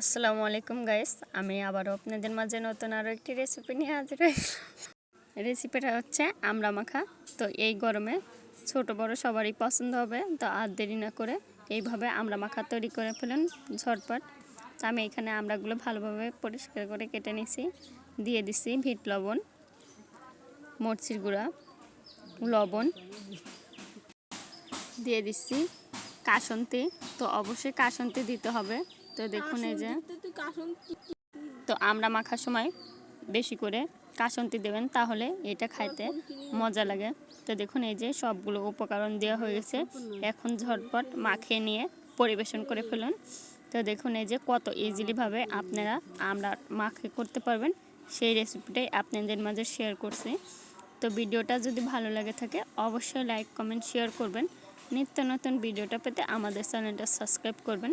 আসসালামু আলাইকুম গাইস আমি আবারও আপনাদের মাঝে নতুন আরও একটি রেসিপি নিয়ে হাজির রেসিপিটা হচ্ছে আমড়া মাখা তো এই গরমে ছোট বড় সবারই পছন্দ হবে, তো আর দেরি না করে এইভাবে আমড়া মাখা তৈরি করে ফেলুন ঝটপট। তো আমি এখানে আমড়াগুলো ভালোভাবে পরিষ্কার করে কেটে নিছি, দিয়ে দিছি ভিট লবণ, মরচির গুঁড়া, লবণ, দিয়ে দিচ্ছি কাসন্তি। তো অবশ্যই কাসন্তি দিতে হবে। তো দেখুন এই যে। তো আমরা মাখার সময় বেশি করে কাসন্তি দেবেন তাহলে এটা খাইতে মজা লাগে। তো দেখুন এই যে সবগুলো উপকরণ দেওয়া হয়ে গেছে। এখন ঝটপট মাখিয়ে নিয়ে পরিবেশন করে ফেলুন। তো দেখুন এই যে কত ইজিলিভাবে আপনারা আমরা মাখে করতে পারবেন। সেই রেসিপিটাই আপনাদের মাঝে শেয়ার করছি। তো ভিডিওটা যদি ভালো লাগে থাকে অবশ্যই লাইক কমেন্ট শেয়ার করবেন। নিত্য নতুন ভিডিওটা পেতে আমাদের চ্যানেলটা সাবস্ক্রাইব করবেন।